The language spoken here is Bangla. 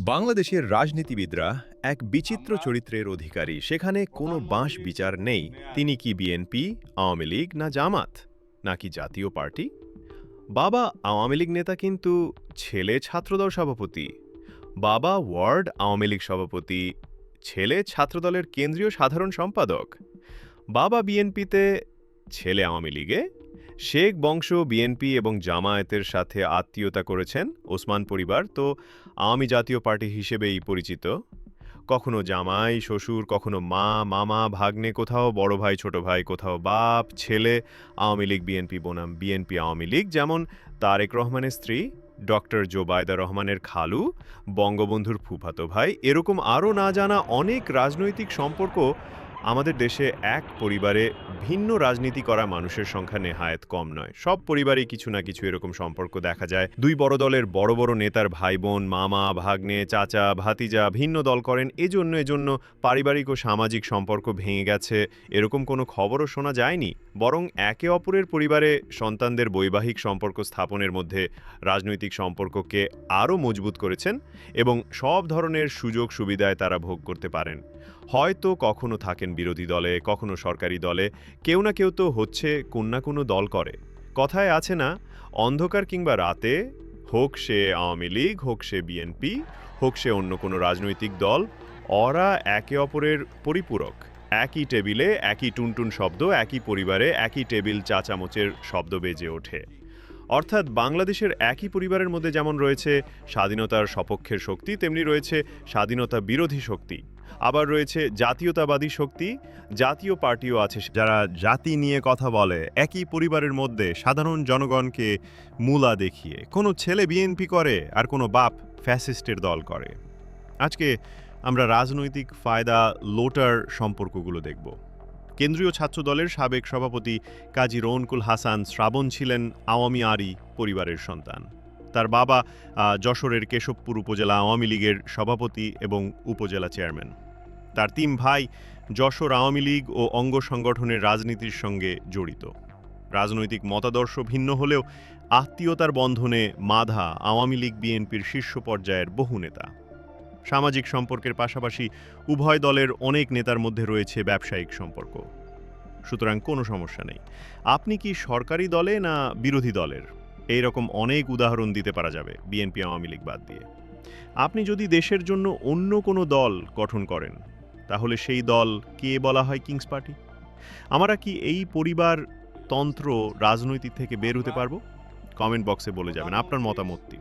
বাংলাদেশের রাজনীতিবিদরা এক বিচিত্র চরিত্রের অধিকারী, সেখানে কোনো বাঁশ বিচার নেই। তিনি কি বিএনপি, আওয়ামী লীগ না জামাত? নাকি জাতীয় পার্টি? বাবা আওয়ামী লীগ নেতা কিন্তু ছেলে ছাত্রদল সভাপতি। বাবা ওয়ার্ড আওয়ামী লীগ সভাপতি, ছেলে ছাত্রদলের কেন্দ্রীয় সাধারণ সম্পাদক। বাবা বিএনপিতে ছেলে আওয়ামী লীগে শেখ বংশ, বিএনপি এবং জামায়াতের সাথে আত্মীয়তা করেছেন ওসমান পরিবার, তো আওয়ামী জাতীয় পার্টি হিসেবেই পরিচিত। কখনো জামাই, শ্বশুর, কখনো মা, মামা, ভাগ্নে, কোথাও বড় ভাই, ছোট ভাই, কোথাও বাপ, ছেলে, আওয়ামী লীগ, বিএনপি বনাম, বিএনপি, আওয়ামী লীগ, যেমন তারেক রহমানের স্ত্রী, ডক্টর জোবায়দা রহমানের খালু, বঙ্গবন্ধুর ফুফাতো ভাই, এরকম আরও না জানা অনেক রাজনৈতিক সম্পর্ক আমাদের দেশে এক পরিবারে ভিন্ন রাজনীতি করা মানুষের সংখ্যা নেহায়েত কম নয়। সব পরিবারেই কিছু না কিছু এরকম সম্পর্ক দেখা যায়। দুই বড় দলের বড় বড় নেতার ভাই বোন মামা, ভাগ্নে, চাচা, ভাতিজা ভিন্ন দল করেন। এজন্য এজন্য পারিবারিক ও সামাজিক সম্পর্ক ভেঙে গেছে। এরকম কোনো খবরও শোনা যায়নি। বরং একে অপরের পরিবারে সন্তানদের বৈবাহিক সম্পর্ক স্থাপনের মধ্যে রাজনৈতিক সম্পর্ককে আরও মজবুত করেছেন এবং সব ধরনের সুযোগ সুবিধায় তারা ভোগ করতে পারেন। হয়তো কখনো থাকেন বিরোধী দলে, কখনো সরকারি দলে, কেউ না কেউ তো হচ্ছে কোন না কোনো দল করে। কথায় আছে না, অন্ধকার কিংবা রাতে, হোক সে আওয়ামী লীগ, হোক সে বিএনপি, হোক সে অন্য কোনো রাজনৈতিক দল অরা একে অপরের পরিপূরক। একই টেবিলে একই টুনটুন শব্দ, একই পরিবারে একই টেবিল চা চামচের শব্দ বেজে ওঠে। অর্থাৎ বাংলাদেশের একই পরিবারের মধ্যে যেমন রয়েছে স্বাধীনতার সপক্ষের শক্তি, তেমনি রয়েছে স্বাধীনতা বিরোধী শক্তি। আবার রয়েছে জাতীয়তাবাদী শক্তি, জাতীয় পার্টিও আছে যারা জাতি নিয়ে কথা বলে, একই পরিবারের মধ্যে সাধারণ জনগণকে মূলা দেখিয়ে। কোনো ছেলে বিএনপি করে আর কোনো বাপ ফ্যাসিস্টের দল করে। আজকে আমরা রাজনৈতিক ফায়দা, লোটার সম্পর্কগুলো দেখব। কেন্দ্রীয় ছাত্র দলের সাবেক সভাপতি কাজী রৌনকুল হাসান শ্রাবণ ছিলেন আওয়ামী আরি পরিবারের সন্তান। তার বাবা যশোরের কেশবপুর উপজেলা আওয়ামী লীগের সভাপতি এবং উপজেলা চেয়ারম্যান। তার তিন ভাই যশোর আওয়ামী লীগ ও অঙ্গ সংগঠনের রাজনীতির সঙ্গে জড়িত। রাজনৈতিক মতাদর্শ ভিন্ন হলেও আত্মীয়তার বন্ধনে মাধা আওয়ামী লীগ বিএনপির শীর্ষ পর্যায়ের বহু নেতা। সামাজিক সম্পর্কের পাশাপাশি উভয় দলের অনেক নেতার মধ্যে রয়েছে ব্যবসায়িক সম্পর্ক। সুতরাং কোনো সমস্যা নেই। আপনি কি সরকারি দলে না বিরোধী দলের? এই রকম অনেক উদাহরণ দিতে পারা যাবে বিএনপি আওয়ামী লীগ বাদ দিয়ে। আপনি যদি দেশের জন্য অন্য কোনো দল গঠন করেন, তাহলে সেই দল কে বলা হয় কিংস পার্টি? আমরা কি এই পরিবার তন্ত্র রাজনৈতিক থেকে বের হতে পারব? কমেন্ট বক্সে বলে যাবেন আপনার মতামতটি।